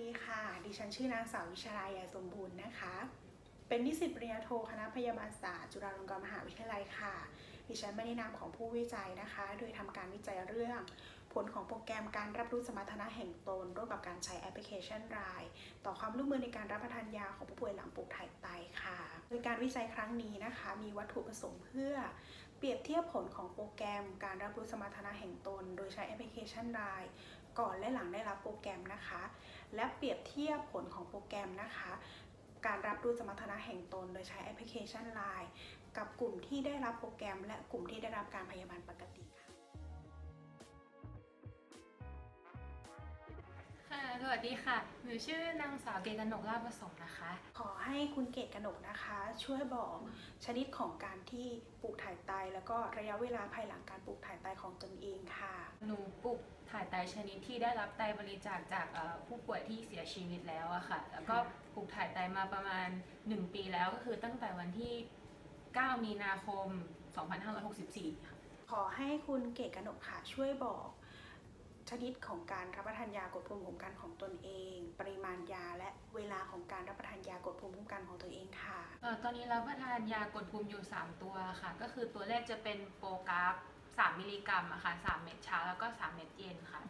ดีค่ะ ดิฉันชื่อนางสาววิชรายาสมบูรณ์นะคะ เป็นนิสิตปริญญาโทคณะพยาบาลศาสตร์จุฬาลงกรณ์มหาวิทยาลัยค่ะ ดิฉันไม่ได้นามของผู้วิจัยนะคะ โดยทำการวิจัยเรื่อง ผลของโปรแกรมการรับรู้สมรรถนะแห่งตน ร่วมกับการใช้แอปพลิเคชันราย ต่อความร่วมมือในการรับประทานยาของผู้ป่วยหลังปลูกถ่ายไตค่ะ โดยการวิจัยครั้งนี้นะคะ มีวัตถุประสงค์เพื่อเปรียบเทียบผลของโปรแกรมการรับรู้สมรรถนะแห่งตน โดยใช้แอปพลิเคชันราย ก่อนและหลังได้รับโปรแกรมนะคะ และเปรียบเทียบผลของโปรแกรมนะคะ การรับรู้สมรรถนะแห่งตนโดยใช้แอปพลิเคชัน Line กับกลุ่มที่ได้รับโปรแกรม และกลุ่มที่ได้รับการพยาบาลปกติค่ะ สวัสดีค่ะ หนูชื่อนางสาวเกตนกลาภประสงค์นะคะ ขอให้คุณเกตกนกนะคะ ช่วยบอกชนิดของการที่ปลูกถ่ายไตแล้วก็ระยะเวลาภายหลังการปลูกถ่ายไตของตนเองค่ะ หนูปลูกถ่ายไตชนิดที่ได้รับไตบริจาคจากเอ่อผู้ป่วยที่เสียชีวิตแล้วอะค่ะ แล้วก็ปลูกถ่ายไตมาประมาณ 1 ปีแล้วก็คือตั้งแต่วันที่ 9 มีนาคม 2564ค่ะ ขอให้คุณเกตกนกค่ะ ช่วยบอก ชนิดของการรับประทานยากดภูมิคุ้มกันของตนเอง ปริมาณยาและเวลาของการรับประทานยากดภูมิคุ้มกันของตัวเองค่ะเออตอนนี้รับประทานยากดภูมิอยู่ 3 ตัวค่ะ ก็คือตัวแรกจะเป็นโปรกราฟ3มิลลิกรัมอะค่ะ3เม็ดเช้าแล้วก็ 3 เม็ดเย็นค่ะ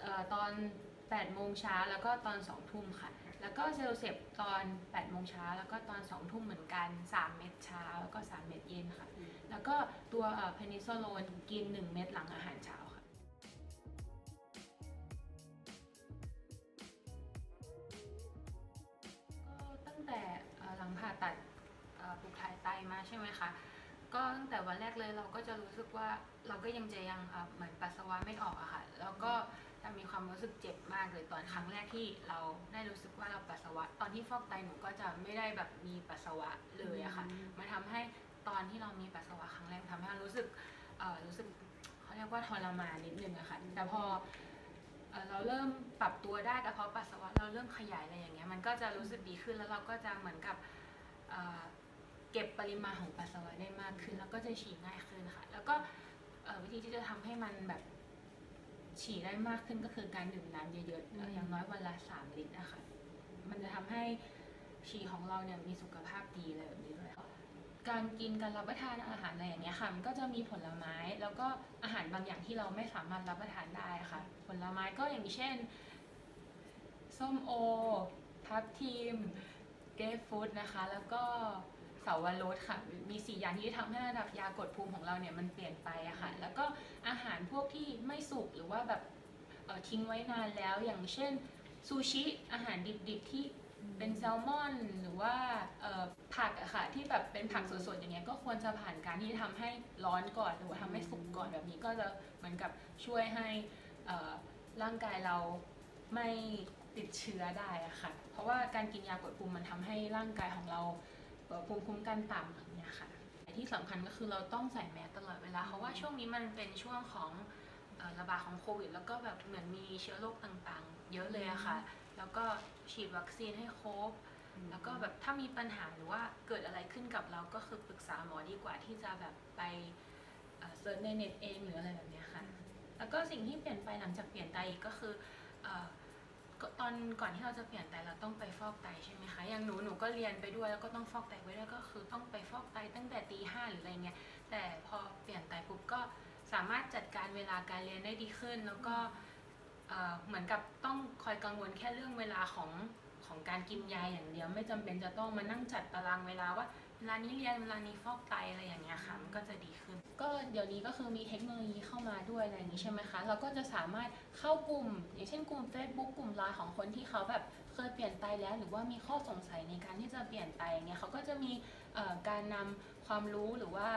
เออตอน8โมงเช้าแล้วก็ตอน2ทุ่มค่ะ แล้วก็เซลเซปตอน8โมงเช้าแล้วก็ตอน2ทุ่มเหมือนกัน 3 เม็ดเช้าแล้วก็ 3 เม็ดเย็นค่ะ แล้วก็ตัวเพนิซโลนกิน 1 เม็ดหลังอาหารเช้าค่ะ แต่เอ่อหลังผ่าตัดเอ่อปลูกถ่ายไตมาใช่ไหมคะก็ตั้งแต่วันแรกเลยเราก็จะรู้สึกว่าเราก็ยังจะยังเอ่อเหมือนปัสสาวะไม่ออกอะค่ะแล้วก็จะมีความรู้สึกเจ็บมากเลยตอนครั้งแรกที่เราได้รู้สึกว่าเราปัสสาวะ ตอนที่ฟอกไตหนูก็จะไม่ได้แบบมีปัสสาวะเลยอะค่ะอืมมันทำให้ตอนที่เรามีปัสสาวะครั้งแรกทำให้เรารู้สึกเอ่อรู้สึกเขาเรียกว่าทรมานนิดนึงอะค่ะแต่พอ เอ่อเราเริ่มปรับตัวได้กระเพาะปัสสาวะเราเริ่มขยายอะไรอย่างเงี้ยมันก็จะรู้สึกดีขึ้นแล้วเราก็จะเหมือนกับเอ่อเก็บปริมาณของปัสสาวะได้มากขึ้น แล้วก็จะฉี่ง่ายขึ้นค่ะแล้วก็เอ่อวิธีที่จะทำให้มันแบบฉี่ได้มากขึ้นก็คือการดื่มน้ำเยอะๆเอ่ออย่างน้อยวันละสามลิตรนะคะมันจะทำให้ฉี่ของเราเนี่ยมีสุขภาพดีอะไรแบบนี้ด้วยค่ะ การกินการรับประทานอาหารอะไรอย่างเงี้ยค่ะมันก็จะมีผลไม้ แล้วก็อาหารบางอย่างที่เราไม่สามารถรับประทานได้ค่ะ ผลไม้ก็อย่างเช่นส้มโอ ทับทิมเกรปฟรุตนะคะ แล้วก็เสาวรสค่ะ มีสี่อย่างที่ทำให้ระดับยากดภูมิของเราเนี่ยมันเปลี่ยนไปอะค่ะ แล้วก็อาหารพวกที่ไม่สุกหรือว่าแบบทิ้งไว้นานแล้ว อย่างเช่นซูชิอาหารดิบๆที่ เป็นแซลมอนหรือว่าเอ่อผักอะค่ะที่แบบเป็นผักสดๆอย่างเงี้ยก็ควรจะผ่านการที่ทำให้ร้อนก่อนหรือว่าทำให้สุกก่อนแบบนี้ก็จะเหมือนกับช่วยให้เอ่อร่างกายเราไม่ติดเชื้อได้อะค่ะ เพราะว่าการกินยากดภูมิมันทำให้ร่างกายของเราเอ่อภูมิคุ้มกันต่ำอย่างเงี้ยค่ะที่สำคัญก็คือเราต้องใส่แมสตลอดเวลาเพราะว่าช่วงนี้มันเป็นช่วงของเอ่อระบาดของโควิด แล้วก็แบบเหมือนมีเชื้อโรคต่างๆ เยอะเลยอะค่ะ แล้วก็ฉีดวัคซีนให้ครบ แล้วก็แบบถ้ามีปัญหาหรือว่าเกิดอะไรขึ้นกับเราก็คือปรึกษาหมอดีกว่าที่จะแบบไปเอ่อเซิร์ชในเน็ตเองหรืออะไรแบบเนี้ยค่ะ แล้วก็สิ่งที่เปลี่ยนไปหลังจากเปลี่ยนไตอีกก็คือเอ่อก็ตอนก่อนที่เราจะเปลี่ยนไตเราต้องไปฟอกไตใช่ไหมคะ อย่างหนูหนูก็เรียนไปด้วยแล้วก็ต้องฟอกไตไว้ด้วยก็คือต้องไปฟอกไตตั้งแต่ตีห้าหรืออะไรเงี้ย แต่พอเปลี่ยนไตปุ๊บก็สามารถจัดการเวลาการเรียนได้ดีขึ้น แล้วก็ เหมือนกับต้องคอยกังวลแค่เรื่องเวลาของของการกินยาอย่างเดียว ไม่จำเป็นจะต้องมานั่งจัดตารางเวลาว่าเวลานี้เรียนเวลานี้ฟอกไตอะไรอย่างเงี้ยค่ะมันก็จะดีขึ้น ก็เดี๋ยวนี้ก็คือมีเทคโนโลยีเข้ามาด้วยอะไรอย่างนี้ใช่ไหมคะเราก็จะสามารถเข้ากลุ่ม อย่างเช่นกลุ่ม Facebook กลุ่มไลน์ของคนที่เขาแบบเคยเปลี่ยนไตแล้ว หรือว่ามีข้อสงสัยในการที่จะเปลี่ยนไตอย่างเงี้ยเขาก็จะมีการนำความรู้หรือว่า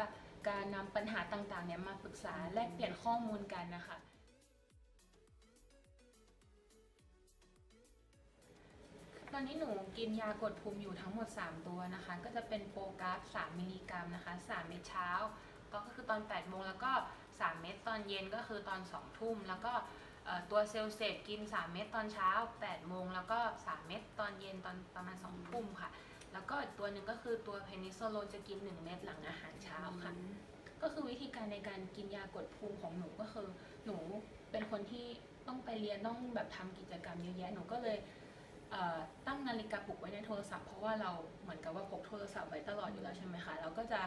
การนำปัญหาต่างๆเนี่ยมาปรึกษาแลกเปลี่ยนข้อมูลกันนะคะ อนนี้หนูกินยากดภูมิอยู่ทั้งหมด 3 ตัวนะคะ ก็จะเป็นโปรกราฟ 3 มิลลิกรัมนะคะ 3 เม็ดเช้า ก็คือตอน 8 โมงแล้วก็ 3 เม็ดตอนเย็นก็คือตอน 2 ทุ่ม แล้วก็ตัวเซลเซปกิน 3 เม็ดตอนเช้า 8 โมง แล้วก็ 3 เม็ดตอนเย็นตอนประมาณ 2 ทุ่มค่ะ แล้วก็ตัวหนึ่งก็คือตัวเพนิโซโลนจะกิน 1 เม็ดหลังอาหารเช้าค่ะ ก็คือวิธีการในการกินยากดภูมิของหนูก็คือ หนูเป็นคนที่ต้องไปเรียนต้องแบบทำกิจกรรมเยอะแยะหนูก็เลย ตั้งนาฬิกาปลุกไว้ในโทรศัพท์เพราะว่าเราเหมือนกับว่าพกโทรศัพท์ไว้ตลอดอยู่แล้วใช่ไหมคะเราก็จะ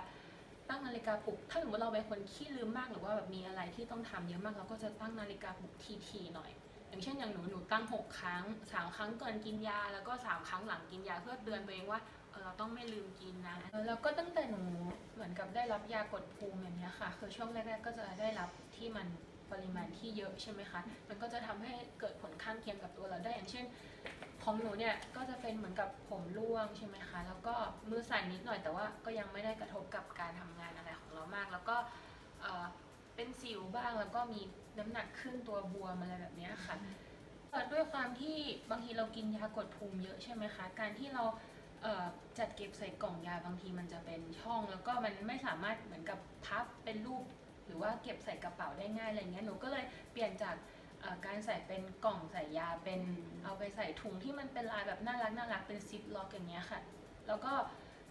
ตั้งนาฬิกาปลุก ถ้าสมมติเราเป็นคนขี้ลืมมากหรือว่าแบบมีอะไรที่ต้องทำเยอะมากเราก็จะตั้งนาฬิกาปลุกทีๆหน่อย อย่างเช่นอย่างหนูหนูตั้ง 6 ครั้ง 3 ครั้งก่อนกินยา แล้วก็ 3 ครั้งหลังกินยาเพื่อเตือนตัวเองว่าเราต้องไม่ลืมกินนะแล้วก็ตั้งแต่หนูเหมือนกับได้รับยากดภูมิอย่างเนี้ยค่ะ คือช่วงแรกๆก็จะได้รับที่มันปริมาณที่เยอะใช่ไหมคะ มันก็จะทำให้เกิดผลข้างเคียงกับตัวเราได้ อย่างเช่น ของหนูเนี่ยก็จะเป็นเหมือนกับผมร่วงใช่ไหมคะ แล้วก็มือสั่นนิดหน่อยแต่ว่าก็ยังไม่ได้กระทบกับการทำงานอะไรของเรามาก แล้วก็เออเป็นสิวบ้างแล้วก็มีน้ำหนักขึ้นตัวบวมอะไรแบบนี้ค่ะเกิดด้วยความที่บางทีเรากินยากดภูมิเยอะใช่ไหมคะ การที่เราเจัดเก็บใส่กล่องยาบางทีมันจะเป็นช่อง แล้วก็มันไม่สามารถเหมือนกับพับเป็นรูป หรือว่าเก็บใส่กระเป๋าได้ง่ายอะไรเงี้ยหนูก็เลยเปลี่ยนจาก เอ่อการใส่เป็นกล่องใส่ยาเป็นเอาไปใส่ถุงที่มันเป็นลายแบบน่ารักน่ารักเป็นซิปล็อกอย่างเงี้ยค่ะ แล้วก็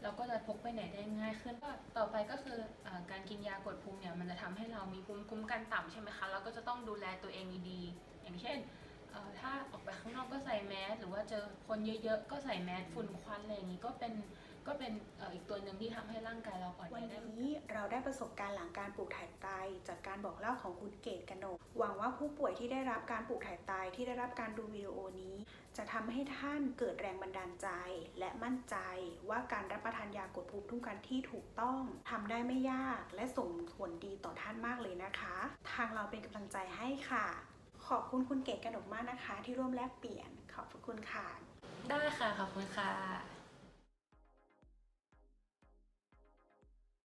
เราก็จะพกไปไหนได้ง่ายขึ้นก็ต่อไปก็คือเออการกินยากดภูมิเนี่ยมันจะทำให้เรามีภูมิคุ้มกันต่ำใช่ไหมคะเราก็จะต้องดูแลตัวเองดีๆอย่างเช่นเอ่อถ้าออกไปข้างนอกก็ใส่แมสหรือว่าเจอคนเยอะๆก็ใส่แมสฝุ่นควันอะไรอย่างนี้ก็เป็น ก็เป็นเอ่ออีกตัวหนึ่งที่ทำให้ร่างกายเราอ่อนวันแอได้นี้เราได้ประสบการณ์หลังการปลูกถ่ายไตจากการบอกเล่าของคุณเกตกนก หวังว่าผู้ป่วยที่ได้รับการปลูกถ่ายไตที่ได้รับการดูวิดีโอนี้ จะทำให้ท่านเกิดแรงบันดาลใจ และมั่นใจว่าการรับประทานยากดภูมิคุ้มกันที่ถูกต้องทำได้ไม่ยาก และส่งผลดีต่อท่านมากเลยนะคะ ทางเราเป็นกำลังใจให้ค่ะ ขอบคุณคุณเกตกนกมากนะคะ ที่ร่วมแลกเปลี่ยนขอบพระคุณค่ะได้ค่ะขอบคุณค่ะ